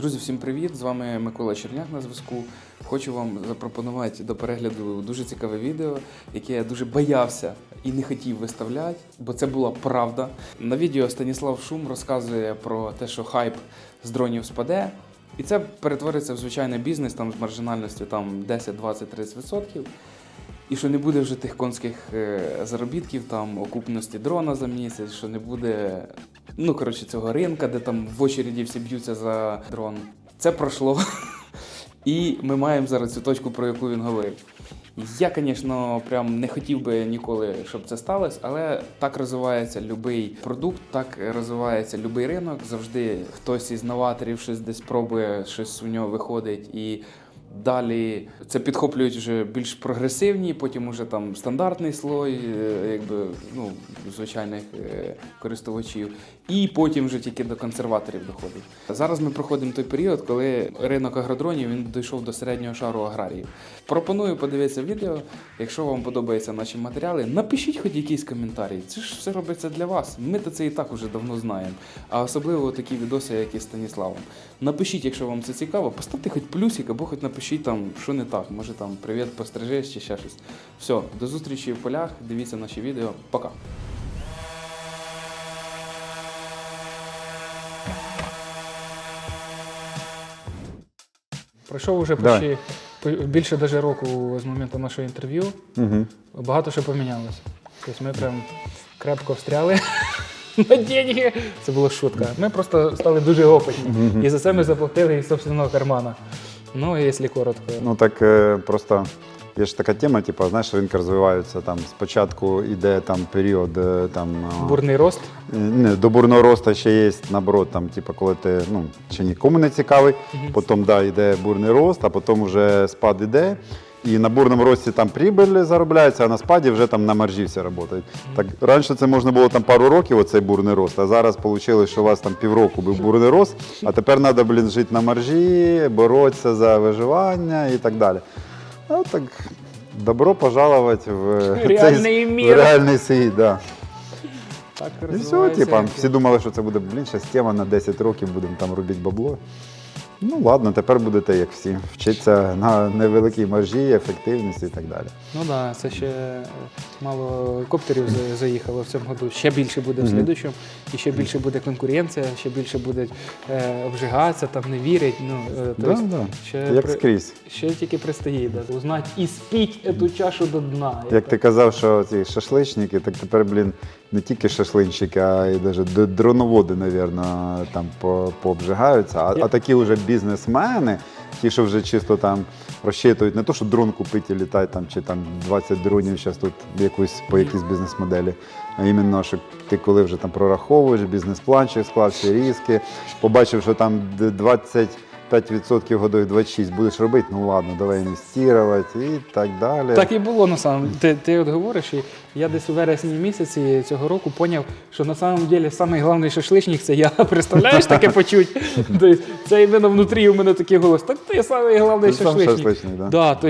Друзі, всім привіт! З вами Микола Черняк на зв'язку. Хочу вам запропонувати до перегляду дуже цікаве відео, яке я дуже боявся і не хотів виставляти, бо це була правда. На відео Станіслав Шум розказує про те, що хайп з дронів спаде, і це перетвориться в звичайний бізнес там з маржинальністю там 10, 20, 30%. І що не буде вже тих конських е, заробітків, там окупності дрона за місяць, що не буде, ну коротше, цього ринка, де там в очереді всі б'ються за дрон. Це пройшло. І ми маємо зараз цю точку, про яку він говорив. Я, звісно, прям не хотів би ніколи, щоб це сталося, але так розвивається будь-який продукт, так розвивається будь-який ринок. Завжди хтось із новаторів щось десь пробує, щось у нього виходить і. Далі це підхоплюють вже більш прогресивні, потім уже там стандартний слой, е, якби ну, звичайних е, користувачів, і потім вже тільки до консерваторів доходить. Зараз ми проходимо той період, коли ринок агродронів він дійшов до середнього шару аграріїв. Пропоную подивитися відео. Якщо вам подобаються наші матеріали, напишіть хоч якийсь коментарі. Це ж все робиться для вас. Ми то це і так уже давно знаємо. А особливо такі відоси, як із Станіславом. Напишіть, якщо вам це цікаво, поставте хоч плюсик або хоч напишіть там, що не так. Може там привіт, пострижеш чи ще щось. Все, до зустрічі в полях. Дивіться наші відео. Пока. Пройшов уже Давай. почти по- більше даже року з моменту нашого інтерв'ю. Угу. Багато що помінялося. Тобто ми прям крепко встряли на деньги. Це була шутка. Ми просто стали дуже опитні. І за це ми заплатили із собственного кармана. Ну, якщо коротко. Ну так е, просто є ж така тема, типу, знаєш, ринки розвиваються там. Спочатку йде там період е, там. е, Бурний рост. е, Не, до бурного росту ще є наоборот, там, типу, коли ти ну, ще нікому не цікавий, потім да, йде бурний рост, а потім вже спад іде. І на бурному рості там прибиль заробляється, а на спаді вже там на маржі все працює. Так раніше це можна було там пару років, оцей бурний рост, а зараз вийшло, що у вас там півроку був бурний рост, а тепер треба, блін, жити на маржі, боротися за виживання і так далі. Ну так, добро пожаловать в Реальний цей, мір. в реальний світ. Да. Так І все, розвивається типа, всі думали, що це буде блін, щас тема на 10 років, будемо там робити бабло. Ну ладно, тепер будете як всі. Вчитися на невеликій маржі, ефективності і так далі. Ну так, да, це ще мало коптерів заїхало в цьому году. Ще більше буде в слідущому, і ще більше буде конкуренція, ще більше буде е, обжигатися, там не вірять. Ну, е, Да, да. ще, Як при- скрізь. ще тільки предстоїть да, узнати і спіть цю чашу до дна. Як ти казав, що ці шашличники, так тепер, блін, не тільки шашлинщики, а й навіть дроноводи, мабуть, там пообжигаються. А, а такі вже бізнесмени, ті, що вже чисто там розчитують, не то, що дрон купити, літай там чи там 20 дронів зараз тут якусь по якійсь бізнес-моделі. А іменно, що ти коли вже там прораховуєш, бізнес-план чи склав всі різки, побачив, що там 20. 5% годує 26, будеш робити, ну ладно, давай інвестувати і так далі. Так і було на самом Ти, ти от говориш, і я десь у вересні місяці цього року поняв, що на самом деле найголовніший шашличник це я. Представляєш, таке почуть. Це іменно внутрі у мене такий голос. Так ти найголовніший шашличник. шашличник да. Да, то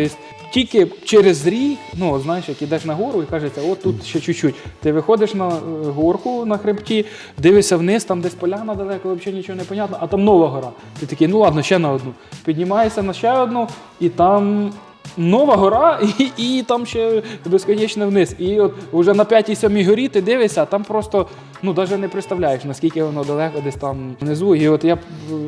тільки через рік, ну знаєш, як ідеш на гору і кажеться, от тут ще чуть-чуть. Ти виходиш на е, горку на хребті, дивишся вниз, там десь поляна далеко, взагалі нічого не понятно, а там нова гора. Ти такий, ну ладно, ще на одну. Піднімаєшся на ще одну, і там. Нова гора, і, і там ще безконечно вниз. І от вже на п'ятій сьомій горі ти дивишся, там просто ну навіть не представляєш, наскільки воно далеко десь там внизу. І от я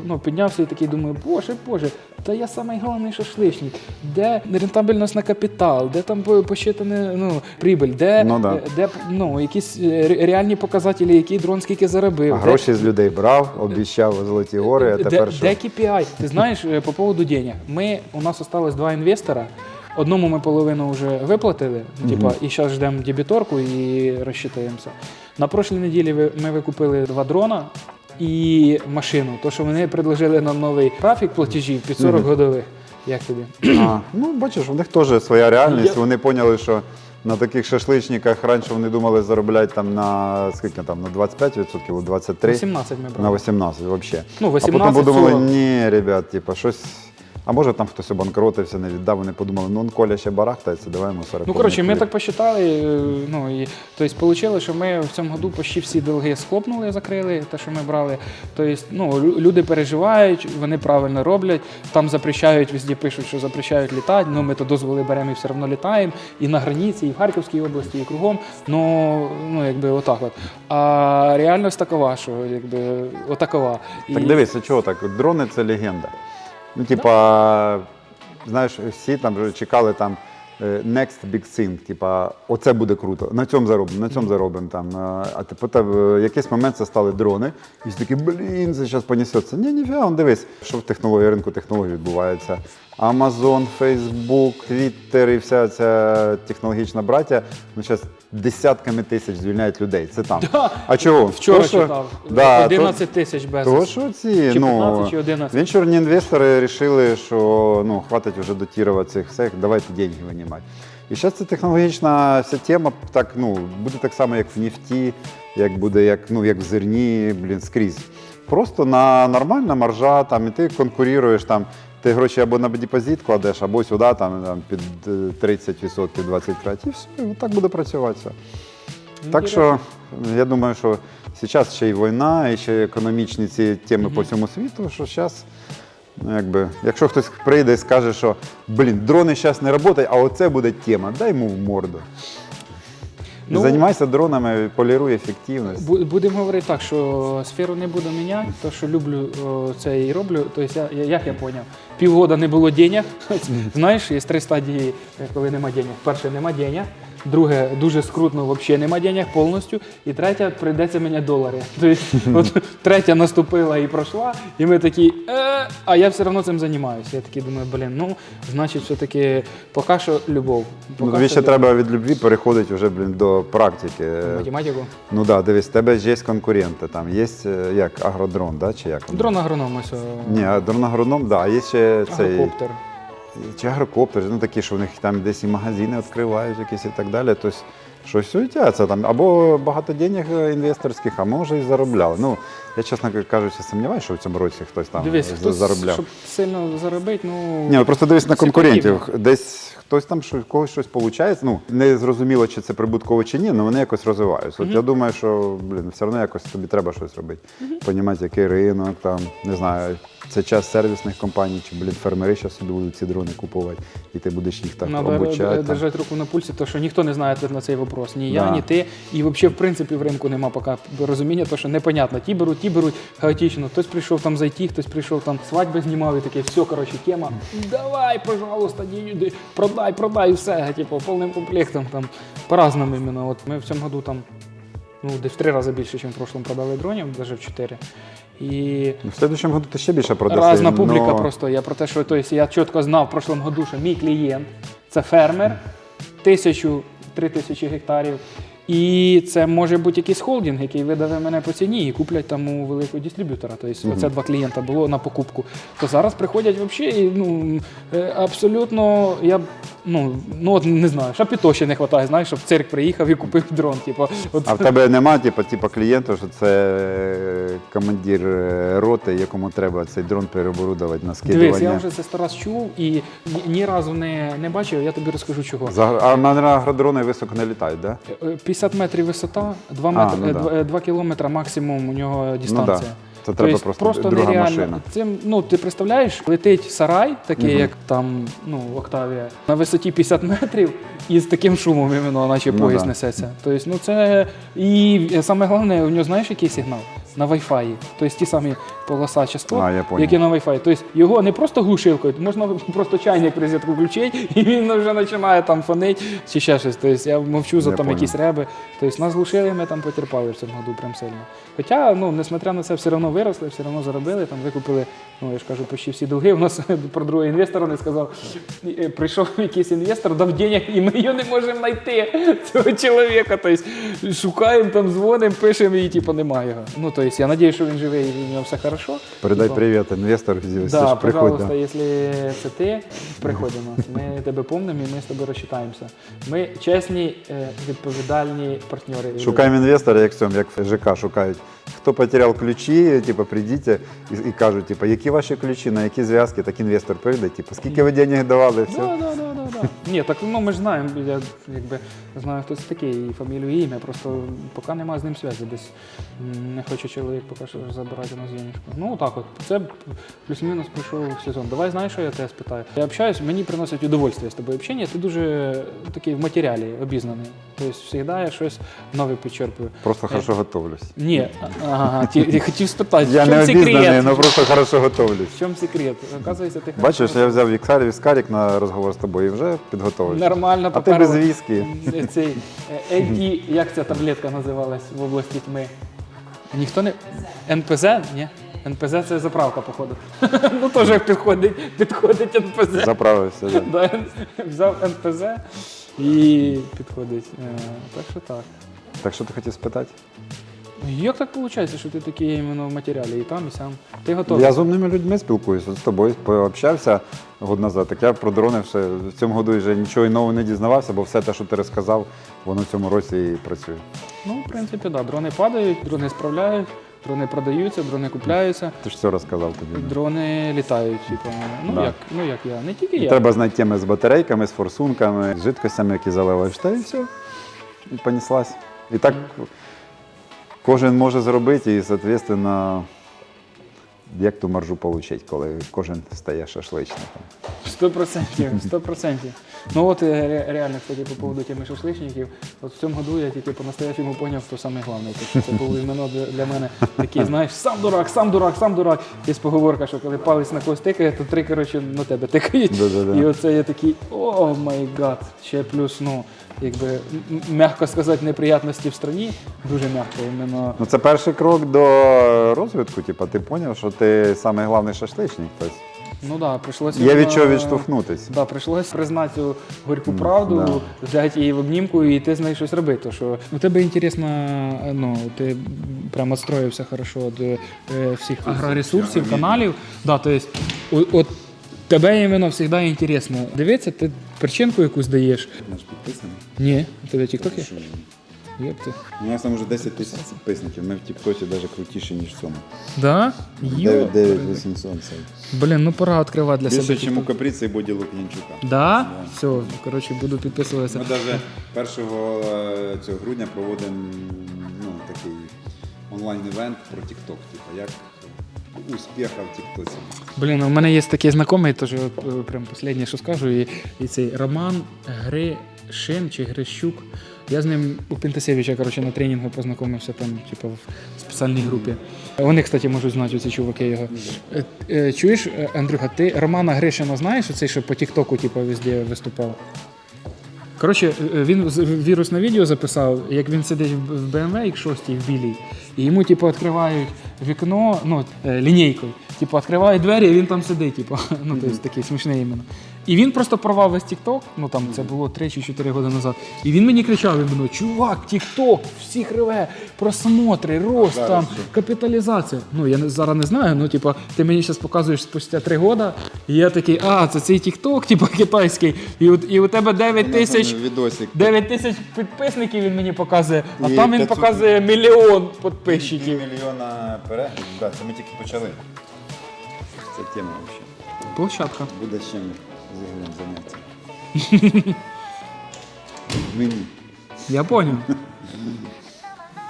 ну, піднявся і такий думаю, боже, боже, та я самий головний шашличник. Де рентабельність на капітал, де там по- посчитане ну, прибиль, де, Ну, да. де ну, якісь е, реальні показателі, який дрон скільки заробив. А де- гроші з людей брав, обіцяв золоті гори, а де, тепер що? де KPI? Ти знаєш, е, по поводу денег. Ми, у нас осталось два інвестора. Одному ми половину вже виплатили, типа, і зараз ждемо дебіторку і розчитаємося. На прошлій неділі ми викупили два дрона і машину. То, що вони предложили нам новий графік платежів під 40 годових. Як тобі? А, ну, бачиш, у них теж своя реальність. Я- Вони поняли, що на таких шашличниках раніше вони думали заробляти там на скільки там, на 25%, 23%, 18 ми на 18% взагалі. Ну, А потім подумали, 40. ні, ребят, типа, щось А може там хтось обанкротився, не віддав, вони подумали, ну он Коля ще барахтається, давай йому 40 Ну, коротше, ми так посчитали. е, Ну, і, тобто, вийшло, що ми в цьому году почти всі долги схлопнули, закрили, те, що ми брали. Тобто, ну, люди переживають, вони правильно роблять. Там запрещають, везде пишуть, що запрещають літати. Ну, ми то дозволи беремо і все одно літаємо. І на границі, і в Харківській області, і кругом. Ну, ну якби отак от. А реальність такова, що якби отакова. І... Так дивись, чого так? Дрони це легенда. Ну, типа, знаєш, всі там вже чекали там е, next big thing, типа, оце буде круто, на цьому заробимо, на цьому заробимо. Там. А типу, в якийсь момент це стали дрони, і всі такі, блін, це зараз понесеться. Ні, ніфіга, он дивись, що в технології ринку технологій відбувається. Amazon, Facebook, Twitter і вся ця технологічна браття, ну зараз десятками тисяч звільняють людей. Це там. А чого? Вчора То, що- читав. Да, 11 тисяч без. того, що ці Чи ну, 15, чи 11? венчурні інвестори вирішили, що ну, хватить вже дотірувати цих всіх, давайте деньги винімати. І зараз ця технологічна вся тема так, ну, буде так само, як в нефті, як буде, як, ну, як в зерні, блін, скрізь. Просто на нормальна маржа, там, і ти конкуруєш, там, ти гроші або на депозит кладеш, або сюди там, там, під е, 30%, 25%, і все, і так буде працювати. все. Так що я думаю, що зараз ще й війна, і ще економічні ці теми по всьому світу, що зараз, ну, якби, якщо хтось прийде і скаже, що блін, дрони зараз не працюють, а оце буде тема, дай йому в морду. Ну, Займайся дронами, поліруй ефективність. Бу- Будемо говорити так, що сферу не буду міняти, то що люблю о, це і роблю. Тобто, я, я- як я зрозумів, півгода не було денег. Знаєш, є три стадії, коли нема денег. Перше, нема денег. Друге, дуже скрутно, взагалі нема денег повністю. І третє, прийдеться мені долари. Тобто, от, третя наступила і пройшла, і ми такі, е, а я все одно цим займаюся. Я такий думаю, блін, ну, значить, все-таки поки що любов. Ну, тобі ще любов. треба від любві переходити вже блін, до практики. математику. Ну так, да, дивись, в тебе ж є конкуренти. Там є е, як агродрон, да, чи як? Дрон агроном ось. Ні, а дрон агроном, да, а є ще цей. агрокоптер. Чи агрокоптер, ну такі, що в них там десь і магазини відкривають якісь і так далі. Тобто щось суетяться там. Або багато денег е, інвесторських, а може і заробляли. Ну, я, чесно кажучи, сумніваюся, що в цьому році хтось там Дивись, хтось, заробляв. щоб сильно заробити, ну. Ні, ну, просто дивись на конкурентів. Десь хтось там що, когось щось виходить. Ну, не зрозуміло, чи це прибутково чи ні, але вони якось розвиваються. От я думаю, що блін, все одно якось тобі треба щось робити. Понімати, який ринок, там, не знаю, це час сервісних компаній, чи блін, фермери зараз собі будуть ці дрони купувати, і ти будеш їх так Надо обучати. держати руку на пульсі, тому що ніхто не знає на цей вопрос. Ні я, ні ти. І взагалі, в принципі, в ринку нема поки розуміння, тому що непонятно. Ті беруть, ті беруть хаотично. Хтось прийшов там зайти, хтось прийшов там свадьби знімав і таке, все, коротше, тема. Давай, пожалуйста, ді- продай, продай, і все. Типу, повним комплектом там по-разному іменно. От ми в цьому году там ну, десь в три рази більше, ніж в прошлому продали дронів, навіть в чотири. І Ну, в следующем году ти ще більше продаси. Разна публіка но- просто. Я про те, що то есть, я чітко знав в прошлому году, що мій клієнт це фермер, тисячу, три тисячі гектарів. І це може бути якийсь холдинг, який видаве мене по ціні і куплять там у великого дистриб'ютора. Тобто оце два клієнта було на покупку. То зараз приходять взагалі, і, ну, е, абсолютно, я ну, ну от не знаю, ще не вистачає, знаєш, щоб цирк приїхав і купив дрон. Типу, от, А в тебе нема, типу, типу клієнта, що це е, командир е, роти, якому треба цей дрон переоборудувати на скидування. Дивись, я вже це сто раз чув і ні, разу не, не бачив, я тобі розкажу чого. А на агродрони високо не літають, так? Да? Е, 50 метрів висота, 2, А, метри, ну е, да. е, 2 кілометри максимум у нього дистанція. да. Це треба просто друга нереально. машина. Цим, ну, ти представляєш, летить сарай, такий, як там, ну, Октавія, на висоті 50 метрів і з таким шумом іменно, наче Ну поїзд да. несеться. Тобто, ну це і саме головне, у нього знаєш, який сигнал? На Wi-Fi. Тобто ті самі полоса частот, А, я понял. які на Wi-Fi. Тобто його не просто глушилкою, можна просто чайник розетку включити, і він вже починає там фонить чи ще щось. Тобто я мовчу за Я там понял. якісь реби. Тобто нас глушили, ми там потерпали в цьому году прям сильно. Хоча, ну, несмотря на це, все одно виросли, все одно заробили, там викупили, ну я ж кажу, почти всі долги. У нас про другого інвестора не сказав. е, Прийшов якийсь інвестор, дав денег, і ми його не можемо знайти, цього чоловіка. Тобто шукаємо, там дзвонимо, пишемо і типу немає його. Ну, тобто, я сподіваюся, що він живий і в нього все хорошо. Передай Типа, привіт інвестору, Да, пожалуйста, Да. якщо це ти, приходь до нас. Ми тебе помнимо і ми з тобою розчитаємося. Ми чесні, е, відповідальні партнери. Шукаємо інвестора, як в цьому, як в ЖК шукають. Хто потеряв ключі, типу, прийдіть і, і кажуть, типу, які ваші ключі, на які зв'язки, так інвестор прийде. Типу, скільки ви денег давали, все. Да, да, да, да, да. Ні, так ну ми ж знаємо, я якби знаю, хто це такий, і фамілію, і ім'я, просто поки немає з ним зв'язку. Десь не хоче чоловік поки що забирати на зйомочку. Ну так от, це плюс-мінус пройшов сезон. Давай знаєш, що я тебе спитаю. Я общаюсь, мені приносить удовольствие з тобою общення, ти дуже такий в матеріалі обізнаний. Тобто завжди я щось нове підчерпую. Просто хорошо готовлюсь. Ні, ага, ті- я хотів спитати, Я чому не обізнаний, але просто хорошо готовлюсь. В чому секрет? Оказується, ти Бачиш, я взяв віксарів віскарік на розговор з тобою і вже підготовився. Нормально А ти без віскі. Цей е, AD, як ця таблетка називалась в області тьми? Ніхто не. НПЗ? Ні. НПЗ це заправка, походу. ну теж підходить, підходить НПЗ. Заправився. Да. Да, Взяв НПЗ і підходить. Е, Так що так. Так що ти хотів спитати? Як так виходить, що ти такий іменно в матеріалі, і там, і сам? Ти готовий? Я з умними людьми спілкуюся. От з тобою пообщався год назад. Так я про дрони ще в цьому году вже нічого нового не дізнавався, бо все те, що ти розказав, воно в цьому році і працює. Ну, в принципі, так. Да. Дрони падають, дрони справляють, дрони продаються, дрони купляються. Ти ж все розказав тобі. Дрони літають, типу. Ну Да. як, ну як я, не тільки я. Треба знати теми з батарейками, з форсунками, з жидкостями, які заливаєш, та і все. І поніслась. І так кожен може зробити, і, відповідно, як ту маржу отримати, коли кожен стає шашличником. Сто процентів, сто процентів. Ну от е, ре- реально, кстати, по поводу теми шашличників. От в цьому году я тільки по-настоящему поняв, хто саме головний. Тому що це було іменно для, мене такий, знаєш, сам дурак, сам дурак, сам дурак. Є поговорка, що коли палець на когось тикає, то три, коротше, на тебе тикають. І оце я такий, о май гад. Ще плюс, ну, якби, м'яко сказати, неприятності в страні, дуже м'яко. Іменно Ну, це перший крок до розвитку. Типу, ти зрозумів, що ти самий головний шашличник. Тобто Ну да, прийшлося. є від чого відштовхнутись. Да, прийшлось признати цю горьку правду, да. взяти її в обнімку і ти з нею щось робити. То, що у тебе інтересно, ну, ти прямо відстроївся хорошо до е, всіх агроресурсів, каналів. Да, то есть, от тебе іменно завжди інтересно. Дивитися, ти причинку якусь даєш. Наш підписаний. Ні, у тебе тікток є? Єпти. У нас там вже 10 тисяч підписників. Ми в Тіктоці навіть крутіші, ніж в цьому. Да? 9800. Блін, ну пора відкривати для Більше, себе. ніж у. Капріці і Боді Лук'янчука. Да? Все, коротше, буду підписуватися. Ми навіть 1 цього грудня проводимо ну, такий онлайн-івент про TikTok. Типу, як успіха в Тіктоці. Блін, у мене є такий знайомий, теж е, прям останнє, що скажу, і, і цей Роман Гришин чи Грищук. Я з ним у Пентасевича, коротше, на тренінгу познайомився там, типу, в спеціальній групі. Вони, кстати, можуть знати ці чуваки його. Е, е, Чуєш, е, Андрюха, ти Романа Гришина знаєш, оцей, що по Тіктоку, типу, везде виступав? Коротше, він вірусне відео записав, як він сидить в BMW X6 в білій, і йому, типу, відкривають вікно, ну, лінійкою. Типу, відкривають двері, і він там сидить, типу, ну, тобто такий смішний іменно. І він просто порвав весь TikTok, ну там це було 3 чи 4 роки назад. І він мені кричав іменно: чувак, TikTok, всіх реве, просмотри, рост там, капіталізація. Ну, я не, зараз не знаю, ну, типу, ти мені зараз показуєш спустя 3 роки, і я такий, а, це цей TikTok, типу, китайський, і, от- і у тебе 9 тисяч. Відосик. 9 тисяч підписників він мені показує, а І там він 500 показує мільйон підписчиків. мільйона переглядів. Да, це ми тільки почали. Це тема взагалі. Площадка. Буде чим з Ігорем заняття. Мені. Я понял.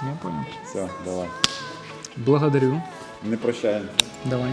Я понял. Все, давай. Благодарю. Не прощаємо. Давай.